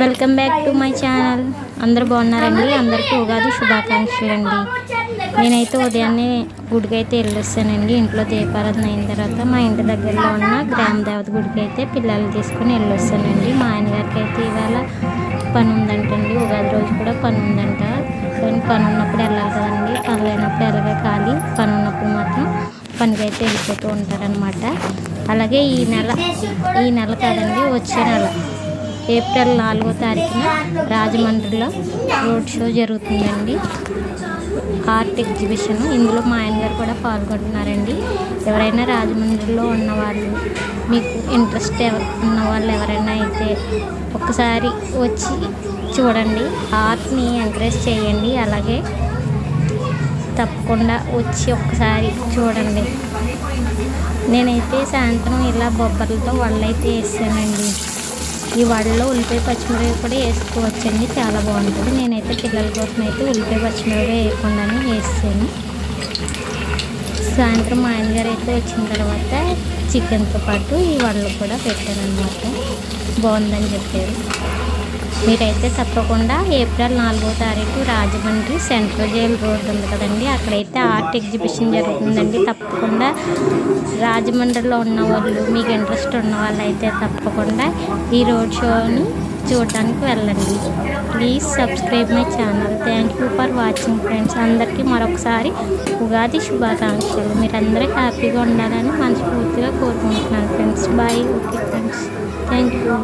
Welcome back to my channel అందరూ బాగున్నారండి? అందరికీ ఉగాది శుభాకాంక్షలు అండి నేనైతే ఉదయాన్నే గుడికి అయితే వెళ్ళొస్తానండి. ఇంట్లో దీపారాధన అయిన తర్వాత మా ఇంటి దగ్గరలో ఉన్న గ్రామ దేవత గుడికి అయితే పిల్లలు తీసుకుని వెళ్ళొస్తానండి. మా ఆయన గారికి అయితే ఇవాళ పని ఉందంటండి ఉగాది రోజు కూడా పని ఉందంట కానీ పని ఉన్నప్పుడు వెళ్ళాలి కదండి? పని లేనప్పుడు ఎలాగ ఖాళీ పని ఉన్నప్పుడు మాత్రం పనికైతే వెళ్ళిపోతూ ఉంటారనమాట అలాగే ఈ నెల ఈ నెల కాదండి వచ్చే నెల. ఏప్రిల్ నాలుగో తారీఖున రాజమండ్రిలో రోడ్ షో జరుగుతుందండి. Art exhibition. ఇందులో మా ఆయన గారు కూడా పాల్గొంటున్నారండి. ఎవరైనా రాజమండ్రిలో ఉన్న వాళ్ళు మీకు ఇంట్రెస్ట్ ఎవరు ఉన్న వాళ్ళు ఎవరైనా అయితే ఒకసారి వచ్చి చూడండి. ఆర్ట్ని ఎంకరేజ్ చేయండి. అలాగే తప్పకుండా వచ్చి ఒక్కసారి చూడండి. నేనైతే సాయంత్రం ఇలా బొబ్బర్లతో వాళ్ళైతే వేసానండి. ఈ వడలో ఉల్లిపాయ పచ్చిమిరపకాయ కూడా వేసుకోవచ్చండి. చాలా బాగుంటుంది. నేనైతే పిల్లల కోసం అయితే ఉల్లిపాయ పచ్చిమిరపకాయ వేయకుండానే వేసాను. సాయంత్రం మా ఆయన గారు అయితే వచ్చిన తర్వాత చికెన్తో పాటు ఈ వడలు కూడా పెట్టారనమాట బాగుందని చెప్పారు. మీరైతే తప్పకుండా ఏప్రిల్ నాలుగో తారీఖు రాజమండ్రి సెంట్రల్ జైల్ రోడ్ ఉంది కదండి. అక్కడైతే ఆర్ట్ ఎగ్జిబిషన్ జరుగుతుందండి. తప్పకుండా రాజమండ్రిలో ఉన్న వాళ్ళు మీకు ఇంట్రెస్ట్ ఉన్న వాళ్ళు అయితే తప్పకుండా ఈ రోడ్ షోని చూడడానికి వెళ్ళండి. Please subscribe my channel. Thank you for watching friends అందరికీ మరొకసారి ఉగాది శుభాకాంక్షలు. మీరందరూ హ్యాపీగా ఉండాలని మనస్ఫూర్తిగా కోరుకుంటున్నాను friends bye okay friends thank you